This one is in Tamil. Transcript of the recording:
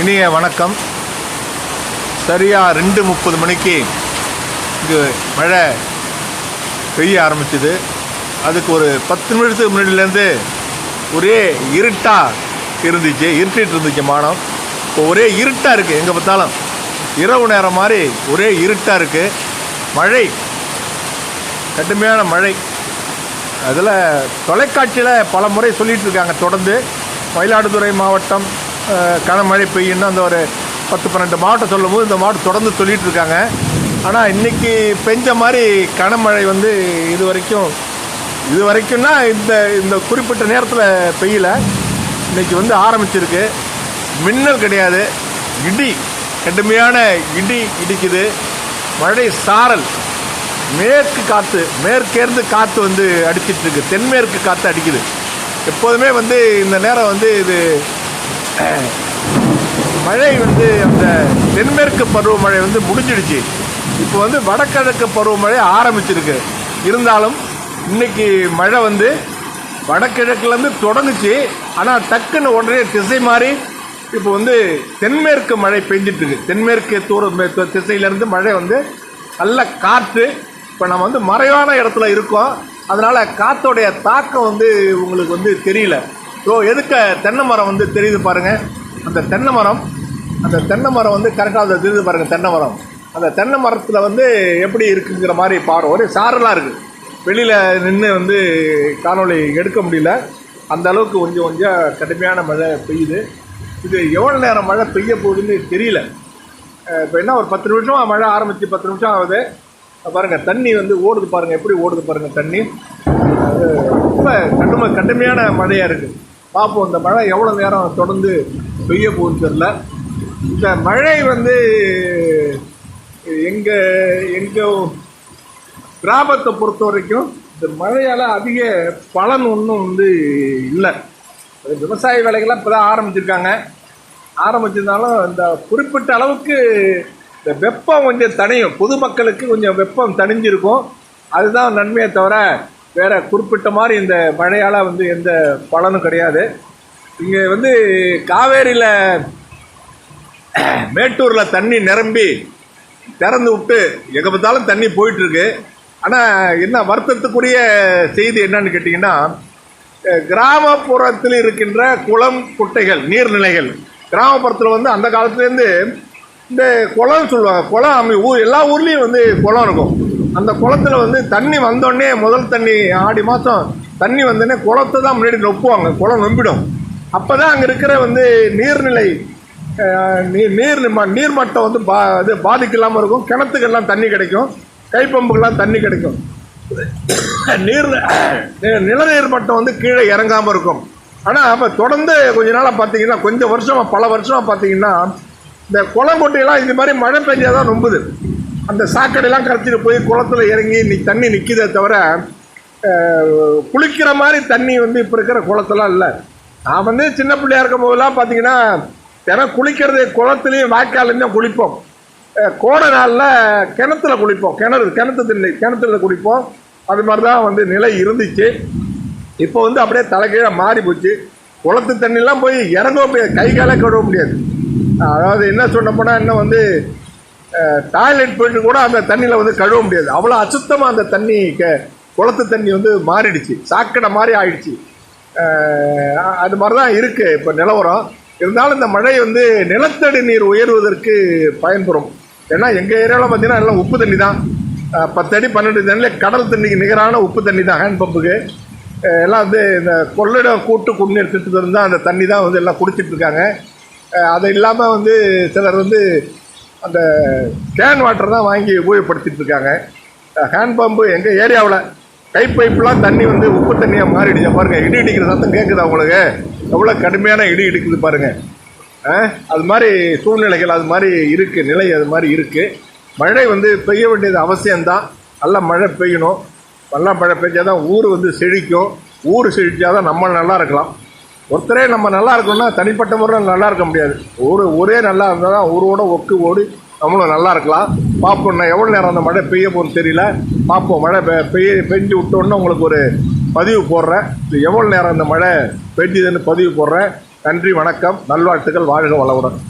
இனிய வணக்கம். சரியாக ரெண்டு முப்பது மணிக்கு இங்கு மழை பெய்ய ஆரம்பிச்சுது. அதுக்கு ஒரு பத்து நிமிஷத்துக்கு முன்னாடிலேருந்து ஒரே இருட்டாக இருந்துச்சு. இருட்டிட்டு இருந்துச்சு மானம். இப்போ ஒரே இருட்டாக இருக்குது எங்கே பார்த்தாலும் இரவு நேரம் மாதிரி ஒரே இருட்டாக இருக்குது மழை கடுமையான மழை. அதில் தொலைக்காட்சியில் பல முறை சொல்லிகிட்டு இருக்காங்க. தொடர்ந்து மயிலாடுதுறை மாவட்டம் கனமழை பெய்யும்னு அந்த ஒரு பத்து பன்னெண்டு மாவட்டம் சொல்லும்போது இந்த மாவட்டம் தொடர்ந்து சொல்லிட்டு இருக்காங்க. ஆனால் இன்னைக்கு பெஞ்ச மாதிரி கனமழை வந்து இது வரைக்கும் இது வரைக்கும்னா இந்த இந்த குறிப்பிட்ட நேரத்தில் பெய்யல. இன்னைக்கு வந்து ஆரம்பிச்சிருக்கு. மின்னல் கிடையாது. இடி கடுமையான இடி இடிக்குது. மழை சாரல் மேற்கு காற்று மேற்கேர்ந்து காற்று வந்து அடிச்சிட்ருக்கு தென்மேற்கு காற்று அடிக்குது. எப்போதுமே வந்து இந்த நேரம் வந்து இது மழை வந்து அந்த தென்மேற்கு பருவமழை வந்து முடிஞ்சிடுச்சு. இப்போ வந்து வடகிழக்கு பருவமழை ஆரம்பிச்சிருக்கு. இருந்தாலும் இன்னைக்கு மழை வந்து வடகிழக்குலேருந்து தொடங்குச்சு. ஆனால் டக்குன்னு உடனே திசை மாறி இப்போ வந்து தென்மேற்கு மழை பெஞ்சிட்டு இருக்கு தென்மேற்கு தூர திசையிலேருந்து மழை வந்து நல்ல காற்று. இப்போ நம்ம வந்து மறைவான இடத்துல இருக்கோம். அதனால் காற்றோடைய தாக்கம் வந்து உங்களுக்கு வந்து தெரியல. ஸோ எதுக்க தென்னை மரம் வந்து தெரியுது பாருங்கள் அந்த தென்னை மரம் அந்த தென்னை மரம் வந்து கரெக்டாக தெரியுது பாருங்கள் தென்னை மரம். அந்த தென்னை மரத்தில் வந்து எப்படி இருக்குங்கிற மாதிரி பாரு. ஒரே சாரலாக இருக்குது வெளியில் நின்று வந்து காணொலி எடுக்க முடியல. அந்த அளவுக்கு கொஞ்சம் கொஞ்சம் கடுமையான மழை பெய்யுது. இது எவ்வளோ நேரம் மழை பெய்ய போகுதுன்னு தெரியல. இப்போ என்ன ஒரு பத்து நிமிஷம் மழை ஆரம்பித்து பத்து நிமிஷம் ஆகுது. பாருங்கள் தண்ணி வந்து ஓடுது பாருங்கள் எப்படி ஓடுது பாருங்கள் தண்ணி? அது ரொம்ப கடுமை கடுமையான மழையாக இருக்குது பார்ப்போம் இந்த மழை எவ்வளோ நேரம் தொடர்ந்து பெய்ய போகுதுன்னு தெரில இந்த மழை வந்து எங்கள் எங்கள் கிராமத்தை பொறுத்த வரைக்கும் இந்த மழையால் அதிக பலன் ஒன்றும் வந்து இல்லை. விவசாய வேலைகள்லாம் இப்போ தான் ஆரம்பிச்சிருக்காங்க. ஆரம்பிச்சிருந்தாலும் இந்த குறிப்பிட்ட அளவுக்கு இந்த வெப்பம் கொஞ்சம் தணியும். பொதுமக்களுக்கு கொஞ்சம் வெப்பம் தணிஞ்சிருக்கும். அதுதான் நன்மையை தவிர வேற குறிப்பிட்ட மாதிரி இந்த மழையால் வந்து எந்த பலனும் கிடையாது. இங்கே வந்து காவேரியில் மேட்டூரில் தண்ணி நிரம்பி திறந்து விட்டு எங்கே பார்த்தாலும் தண்ணி போயிட்டுருக்கு. ஆனால் என்ன வருத்தத்துக்குரிய செய்தி என்னன்னு கேட்டிங்கன்னா கிராமப்புறத்தில் இருக்கின்ற குளம் குட்டைகள் நீர்நிலைகள் கிராமப்புறத்தில் வந்து அந்த காலத்துலேருந்து இந்த குளம் சொல்லுவாங்க. குளம் அமை ஊர் எல்லா ஊர்லேயும் வந்து குளம் இருக்கும். அந்த குளத்துல வந்து தண்ணி வந்தோடனே முதல் தண்ணி ஆடி மாதம் தண்ணி வந்தோடனே குளத்தை தான் முன்னாடி நொப்புவாங்க குளம் நொம்பிடும் அப்போ தான் அங்கே இருக்கிற வந்து நீர்நிலை நீர் நீர் நீர்மட்டம் வந்து பா இது பாதிக்கலாமல் இருக்கும். கிணத்துக்கெல்லாம் தண்ணி கிடைக்கும். கைப்பம்புக்கெல்லாம் தண்ணி கிடைக்கும். நீர் நிலநீர் மட்டம் வந்து கீழே இறங்காமல் இருக்கும். ஆனால் அப்போ தொடர்ந்து கொஞ்ச நாளாக பார்த்தீங்கன்னா கொஞ்சம் வருஷமாக பல வருஷமாக பார்த்தீங்கன்னா இந்த குளம் குளங்கொட்டையெல்லாம் இது மாதிரி மழை பெஞ்சாதான் நொம்புது அந்த சாக்கடைலாம் கரைச்சிட்டு போய் குளத்துல இறங்கி நீ தண்ணி நிற்கிதே தவிர குளிக்கிற மாதிரி தண்ணி வந்து இப்போ இருக்கிற குளத்தெல்லாம் இல்லை. நான் வந்து சின்ன பிள்ளையா இருக்கும் போதெல்லாம் பார்த்தீங்கன்னா தினம் குளிக்கிறது குளத்துலேயும் வாய்க்காலையும் தான் குளிப்போம். கோடை நாளில் கிணத்துல குளிப்போம். கிணறு கிணத்து தண்ணி கிணத்துல குளிப்போம். அது மாதிரி தான் வந்து நிலை இருந்துச்சு. இப்போ வந்து அப்படியே தலைகீழ மாறி போச்சு குளத்து தண்ணிலாம் போய் இறங்க முடியாது கை காலை கழுவ முடியாது. அதாவது என்ன சொன்ன போனால் இன்னும் வந்து டாய்லெட் போயிட்டு கூட அந்த தண்ணியில் வந்து கழுவ முடியாது. அவ்வளோ அசுத்தமாக அந்த தண்ணி க குளத்து தண்ணி வந்து மாறிடுச்சு. சாக்கடை மாதிரி ஆயிடுச்சு. அது மாதிரி தான் இருக்குது இப்போ நிலவரம். இருந்தாலும் இந்த மழை வந்து நிலத்தடி நீர் உயர்வதற்கு பயன்படும். ஏன்னா எங்கள் ஏரியாவில் பார்த்தீங்கன்னா எல்லாம் உப்பு தண்ணி தான். பத்தடி பத்து அடி பன்னெண்டு தண்ணியில் கடல் தண்ணிக்கு நிகரான உப்பு தண்ணி தான் ஹேண்ட் பம்புக்கு. எல்லாம் வந்து இந்த கொள்ளிடம் கூட்டு குடிநீர் திட்டத்தில் தான் அந்த தண்ணி தான் வந்து எல்லாம் குடிச்சிட்ருக்காங்க அது இல்லாமல் வந்து சிலர் வந்து அந்த கேன் வாட்டர் தான் வாங்கி உபயோகப்படுத்திட்டு இருக்காங்க. ஹேண்ட் பம்பு எங்கள் ஏரியாவில் கை பைப்பெலாம் தண்ணி வந்து உப்பு தண்ணியாக மாறிடுச்சு. பாருங்கள் இடி இடிக்கிற சத்தம் கேட்குதா அவங்களுக்கு எவ்வளோ கடுமையான இடி இடிக்குது பாருங்கள் அது மாதிரி சூழ்நிலைகள் அது மாதிரி இருக்குது நிலை அது மாதிரி இருக்குது மழை வந்து பெய்ய வேண்டியது அவசியம்தான். நல்லா மழை பெய்யணும். நல்லா மழை பெஞ்சாதான் ஊர் வந்து செழிக்கும். ஊர் செழிச்சாதான் நம்ம நல்லா இருக்கலாம். ஒருத்தரே நம்ம நல்லா இருக்கணும்னா தனிப்பட்ட முறையில் நல்லா இருக்க முடியாது. ஒரு ஒரே நல்லா இருந்தால் தான் ஊரோட ஒக்கு ஓடி நம்மளும் நல்லா இருக்கலாம். பார்ப்போம் நான் எவ்வளோ நேரம் அந்த மழை பெய்ய போகணும்னு தெரியல. பார்ப்போம் மழை பெ- பெய்ய பெஞ்சு விட்டோன்னே உங்களுக்கு ஒரு பதிவு போடுறேன். எவ்வளோ நேரம் அந்த மழை பெஞ்சுதுன்னு பதிவு போடுறேன். நன்றி வணக்கம். நல்வாழ்த்துக்கள். வாழ்க வளவுடன்